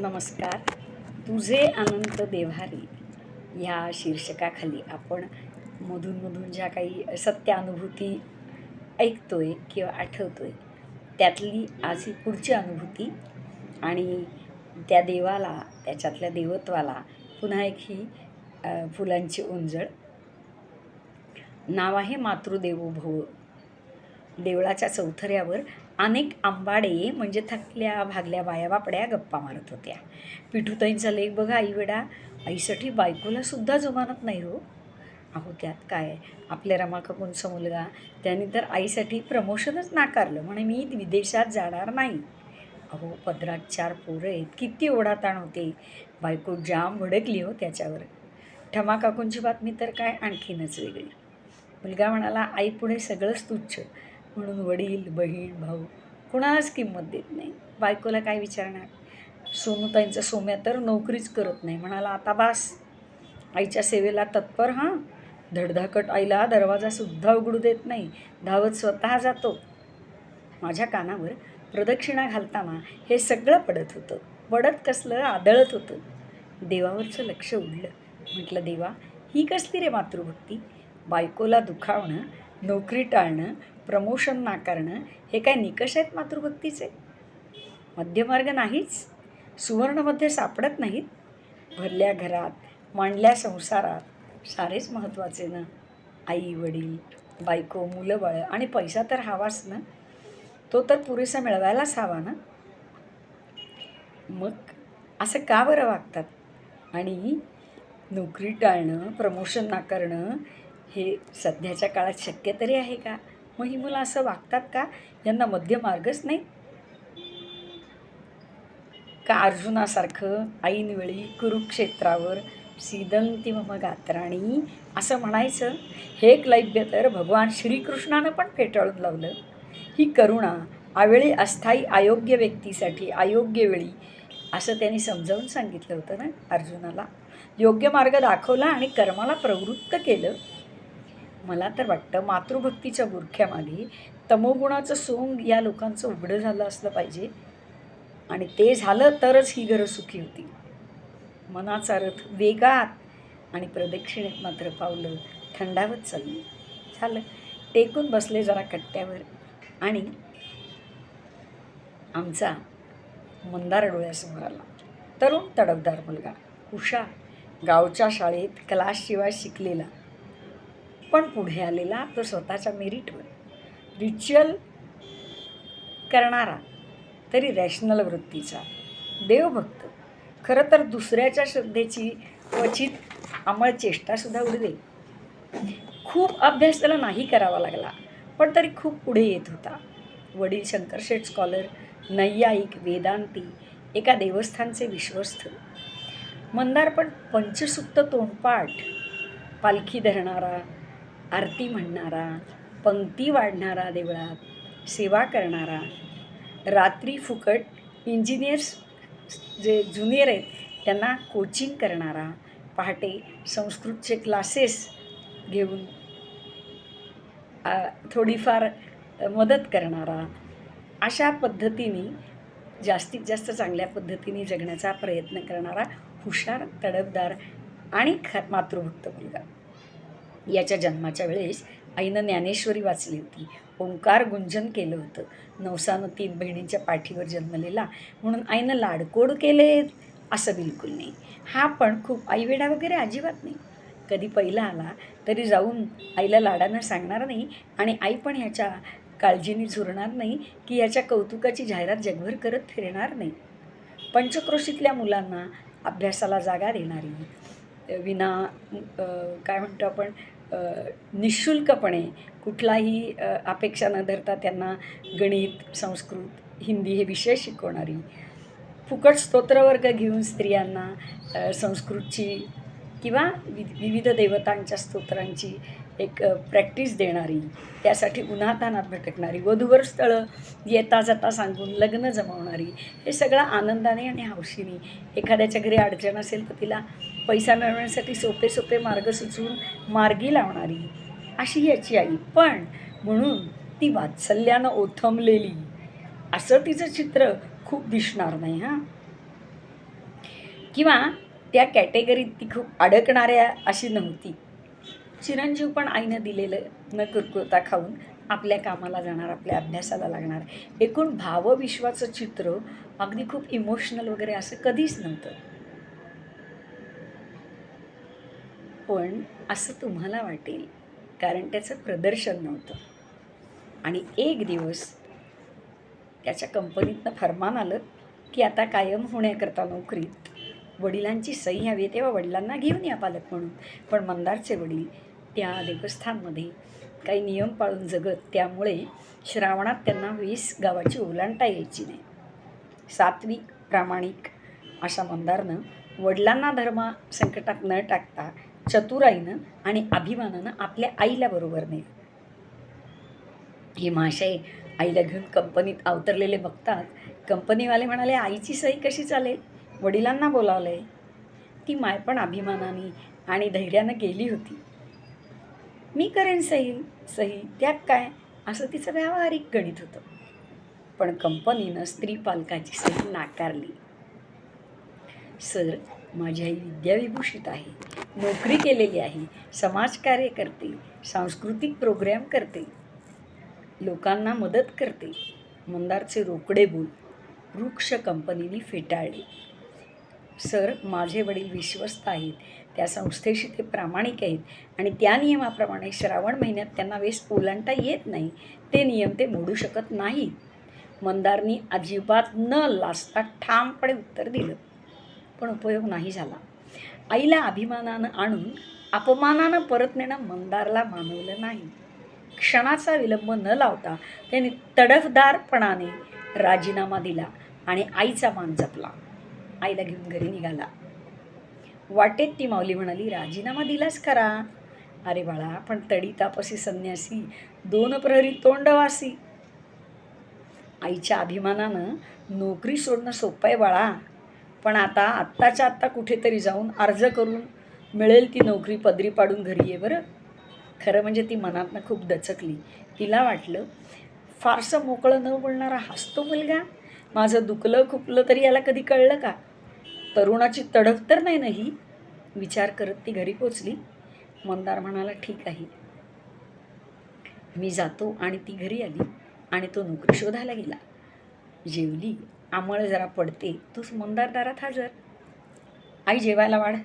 नमस्कार. तुझे अनंत देव्हारी ह्या शीर्षकाखाली आपण मधूनमधून ज्या काही सत्य अनुभूती ऐकतोय किंवा आठवतोय त्यातली आज ही पुढची अनुभूती आणि त्या देवाला त्याच्यातल्या देवत्वाला पुन्हा एक ही फुलांची उंजळ. नाव आहे मातृदेवो भव देवळाच्या चौथऱ्यावर अनेक आंबाडे म्हणजे थकल्या भागल्या बाया बापड्या गप्पा मारत होत्या. पिठूताईंचा लेख बघा आईवेडा. आईसाठी बायकोला सुद्धा जुमानत नाही हो. अहो त्यात काय? आपल्या रमाकाकूंचा मुलगा. त्याने तर आईसाठी प्रमोशनच नाकारलं. म्हणे मी विदेशात जाणार नाही. अहो पदरात चार पोरं आहेत. किती ओढाताण होते. बायको जाम भडकली हो त्याच्यावर. ठमा काकूंची बातमी तर काय? आणखीनच वेगळी. मुलगा म्हणाला आई पुढे सगळंच तुच्छ. म्हणून वडील बहीण भाऊ कोणालाच किंमत देत नाही. बायकोला काय विचारणार? सोनूताईंचा सोम्या तर नोकरीच करत नाही. म्हणाला आता बास. आईच्या सेवेला तत्पर हां? धडधाकट आईला दरवाजासुद्धा उघडू देत नाही. धावत स्वतः जातो. माझ्या कानावर प्रदक्षिणा घालताना हे सगळं पडत होतं. पडत कसलं? आदळत होतं. देवावरचं लक्ष उडलं म्हटलं देवा ही कसली रे मातृभक्ती? बायकोला दुखावणं नोकरी टाळणं प्रमोशन नाकारणं हे काय निकष आहेत मातृभक्तीचे? मध्यमार्ग नाहीच. सुवर्णमध्ये सापडत नाहीत. भरल्या घरात मांडल्या संसारात सारेच महत्त्वाचे ना. आई वडील बायको मुलं बाळं आणि पैसा तर हवाच ना. तो तर पुरेसा मिळवायलाच हवा ना. मग असं का बरं वागतात? आणि नोकरी टाळणं प्रमोशन नाकारणं हे सध्याच्या काळात शक्य तरी आहे का? मग ही मुलं असं वागतात का? यांना मध्यमार्गच नाही? का अर्जुनासारखं ऐनवेळी कुरुक्षेत्रावर सीदंती मम गात्राणी असं म्हणायचं? हे क्लैब्य तर भगवान श्रीकृष्णानं पण फेटाळून लावलं. ही करुणा आवेळी अस्थायी अयोग्य व्यक्तीसाठी अयोग्य वेळी असं त्यांनी समजावून सांगितलं होतं ना अर्जुनाला. योग्य मार्ग दाखवला आणि कर्माला प्रवृत्त केलं. मला तर वाटतं मातृभक्तीच्या बुरख्यामागे तमोगुणाचं सोंग या लोकांचं उघडं झालं असलं पाहिजे. आणि ते झालं तरच ही घरं सुखी होती. मनाचा रथ वेगात आणि प्रदक्षिणेत मात्र पावलं थंडावत चालली. झालं. टेकून बसले जरा कट्ट्यावर. आणि आमचा मंदार डोळ्यासमोर आला. तरुण तडफदार मुलगा हुशार गावच्या शाळेत क्लासशिवाय शिकलेला. पण पुढे आलेला तो स्वतःच्या मेरिटवर रिच्युअल करणारा तरी रॅशनल वृत्तीचा देवभक्त. खरं तर दुसऱ्याच्या श्रद्धेची क्वचित अंमळ चेष्टासुद्धा उडवे खूप अभ्यास त्याला नाही करावा लागला पण तरी खूप पुढे येत होता. वडील शंकरशेठ स्कॉलर नैयायिक वेदांती एका देवस्थानचे विश्वस्त. मंदार पण पंचसुप्त तोंडपाठ पालखी धरणारा आरती म्हणणारा पंक्ती वाढणारा देवळात सेवा करणारा रात्री फुकट इंजिनियर्स जे ज्युनियर आहेत त्यांना कोचिंग करणारा पहाटे संस्कृतचे क्लासेस घेऊन थोडीफार मदत करणारा अशा पद्धतीने जास्तीत जास्त चांगल्या पद्धतीने जगण्याचा प्रयत्न करणारा हुशार तडफदार आणि ख मातृभक्त मुलगा. याच्या जन्माच्या वेळेस आईनं ज्ञानेश्वरी वाचली होती. ओंकार गुंजन केलं होतं. नवसानं तीन बहिणींच्या पाठीवर जन्मलेला. म्हणून आईनं लाडकोड केले असं बिलकुल नाही. हा पण खूप आईवेडा वगैरे अजिबात नाही. कधी पहिला आला तरी जाऊन आईला लाडानं सांगणार नाही आणि आई पण ह्याच्या काळजीने झुरणार नाही की याच्या कौतुकाची जाहिरात जगभर करत फिरणार नाही. पंचक्रोशीतल्या मुलांना अभ्यासाला जागा देणारी विना काय म्हणतो आपण निशुल्कपणे कुठलाही अपेक्षा न धरता त्यांना गणित संस्कृत हिंदी हे विषय शिकवणारी फुकट स्तोत्रवर्ग घेऊन स्त्रियांना संस्कृतची किंवा वि विविध देवतांच्या स्तोत्रांची एक प्रॅक्टिस देणारी त्यासाठी उन्हातानात भटकणारी वधूवर स्थळं येता जाता सांगून लग्न जमवणारी हे सगळं आनंदाने आणि हौशीने एखाद्याच्या घरी अडचण असेल तर तिला पैसा मिळवण्यासाठी सोपे सोपे मार्ग सुचवून मार्गी लावणारी अशी याची आई. पण म्हणून ती वात्सल्यानं ओथंबलेली असं तिचं चित्र खूप दिसणार नाही हां. किंवा त्या कॅटेगरीत ती खूप अडकणाऱ्या अशी नव्हती. चिरंजीव पण आईनं दिलेलं न कुरकुरता खाऊन आपल्या कामाला जाणार आपल्या अभ्यासाला लागणार. एकूण भावविश्वाचं चित्र अगदी खूप इमोशनल वगैरे असं कधीच नव्हतं. पण असं तुम्हाला वाटेल कारण त्याचं प्रदर्शन नव्हतं. आणि एक दिवस त्याच्या कंपनीतनं फरमान आलं की आता कायम होण्याकरता नोकरीत वडिलांची सही हवी तेव्हा वडिलांना घेऊन या पालक म्हणून. पण मंदारचे वडील त्या देवस्थानमध्ये काही नियम पाळून जगत त्यामुळे श्रावणात त्यांना वीस गावाची ओलांडता यायची नाही. सात्विक प्रामाणिक अशा मंदारनं वडिलांना धर्मा संकटात न टाकता चतुराईनं आणि अभिमानानं आपल्या आईला बरोबर नेलं. हे महाशय आईला घेऊन कंपनीत अवतरलेले बघतात. कंपनीवाले म्हणाले आईची सही कशी चालेल? वडिलांना बोलावलं आहे ती माय पण अभिमानाने आणि धैर्यानं गेली होती. मी करेन सही सही त्यात काय? असं तिचं व्यावहारिक गणित होतं. पण कंपनीनं स्त्री पालकाची सही नाकारली. सर माझी आई विद्याविभूषित आहे. नोकरी केलेली आहे. समाजकार्य करते. सांस्कृतिक प्रोग्रॅम करते. लोकांना मदत करते. मंदारचे रोकडे बोल. वृक्ष कंपनीने फेटाळले. सर माझे वडील विश्वस्त आहेत त्या संस्थेशी ते प्रामाणिक आहेत आणि त्या नियमाप्रमाणे श्रावण महिन्यात त्यांना वेस ओलांडता येत नाही ते नियम ते मोडू शकत नाहीत. मंदारनी अजिबात न लाजता ठामपणे उत्तर दिलं. पण उपयोग नाही झाला. आईला अभिमानानं आणून अपमानानं परत नेणं मंदारला मानवलं नाही. क्षणाचा विलंब न लावता त्याने तडफदारपणाने राजीनामा दिला आणि आईचा मान जपला. आईला घेऊन घरी निघाला. वाटेत ती माऊली म्हणाली राजीनामा दिलास करा. अरे बाळा पण तडी तापसी संन्यासी दोन प्रहरी तोंडवासी आईच्या अभिमानानं नोकरी सोडणं सोपं आहे बाळा पण आता आत्ताच्या आत्ता कुठेतरी जाऊन अर्ज करून मिळेल ती नोकरी पदरी पाडून घरी ये बरं. खरं म्हणजे ती मनातनं खूप दचकली. तिला वाटलं फारसं मोकळं न बोलणारा हसतो मुलगा? माझं दुखलं खुपलं तरी याला कधी कळलं का? तरुणाची तडक तर नाही नाही विचार करत ती घरी पोचली. मंदार म्हणाला ठीक आहे. मी जातो आणि ती घरी आली आणि तो नोकरी शोधायला गेला. जेवली. आमळ जरा पडते. तूच मंदार दारात हजर. आई जेवायला वाढ.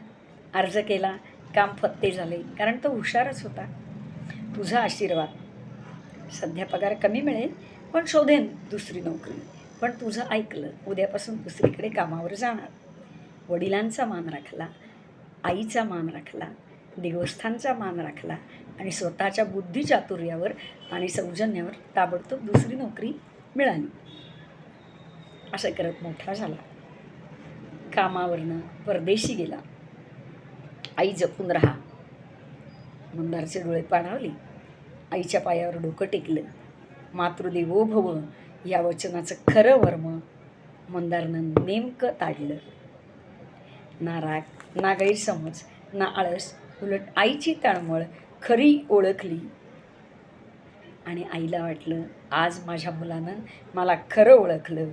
अर्ज केला. काम फत्ते झाले. कारण तो हुशारच होता. तुझा आशीर्वाद. सध्या पगार कमी मिळेल पण शोधेन दुसरी नोकरी. पण तुझं ऐकलं. उद्यापासून दुसरीकडे कामावर जाणार. वडिलांचा मान राखला आईचा मान राखला देवस्थानचा मान राखला आणि स्वतःच्या बुद्धिचातुर्यावर आणि सौजन्यावर ताबडतोब दुसरी नोकरी मिळाली. असं करत मोठा झाला. कामावरनं परदेशी गेला. आई जपून राहा. मंदारचे डोळे पाणावले. आईच्या पायावर डोकं टेकलं. मातृदेवो भव या वचनाचं खरं वर्म मंदारनं नेमकं ताडलं. ना राग ना गैरसमज ना आळस उलट आईची तळमळ खरी ओळखली. आणि आईला वाटलं आज माझ्या मुलानं मला खरं ओळखलं.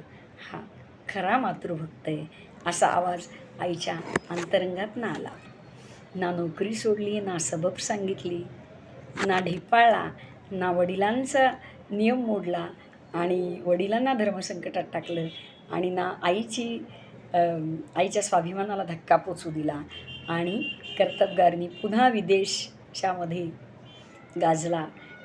हा खरा मातृभक्त आहे असा आवाज आईच्या अंतरंगातनं आला. ना नोकरी सोडली ना सबब सांगितली. ना ढेपाळला ना वडिलांचा नियम मोडला आणि वडिलांना धर्मसंकटात टाकलं आणि ना आईची आईच्या स्वाभिमानाला धक्का पोचू दिला आणि कर्तबगारनी पुन्हा विदेशामध्ये गाजला.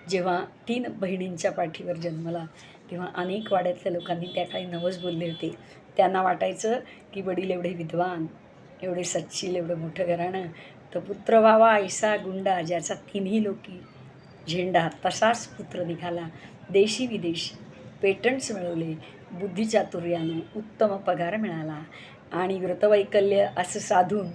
जेव्हा तीन बहिणींच्या पाठीवर जन्मला तेव्हा अनेक वाड्यातल्या लोकांनी त्या काही नवस बोलले होते. त्यांना वाटायचं की वडील एवढे विद्वान एवढे सच्शील एवढं मोठं घराणं तर पुत्र व्हावा ऐसा गुंडा ज्याचा तिन्ही लोकी झेंडा तसाच पुत्र निघाला. देशी विदेशी पेटंट्स मिळवले. बुद्धिचातुर्यानं उत्तम पगार मिळाला आणि व्रतवैकल्य असं साधून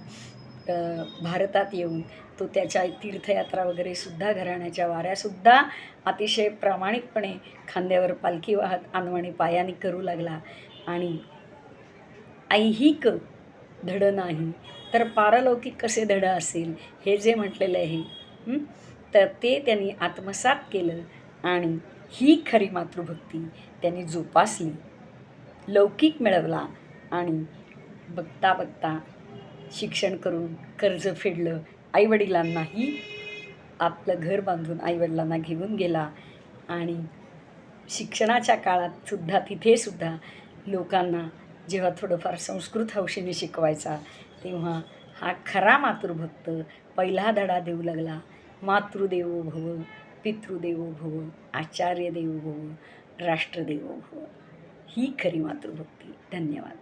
भारतात येऊन तो त्याच्या तीर्थयात्रा वगैरे सुद्धा घराण्याच्या वाऱ्यासुद्धा अतिशय प्रामाणिकपणे खांद्यावर पालखी वाहत अनवाणी पायाने करू लागला. आणि ऐहिक धड नाही तर पारलौकिक कसे धड असेल हे जे म्हटलेलं आहे तर ते त्यांनी आत्मसात केलं आणि ही खरी मातृभक्ती त्यांनी जोपासली. लौकिक मिळवला आणि बघता बघता शिक्षण करून कर्ज फेडलं. आईवडिलांनाही आपलं घर बांधून आईवडिलांना घेऊन गेला आणि शिक्षणाच्या काळात सुद्धा तिथेसुद्धा लोकांना जेव्हा थोडंफार संस्कृत हौशीने शिकवायचा तेव्हा हा खरा मातृभक्त पहिला धडा देऊ लागला. मातृदेवो भव. पितृदेवो भव आचार्य देवो भव राष्ट्रदेवो भव. ही खरी मातृभक्ती. धन्यवाद.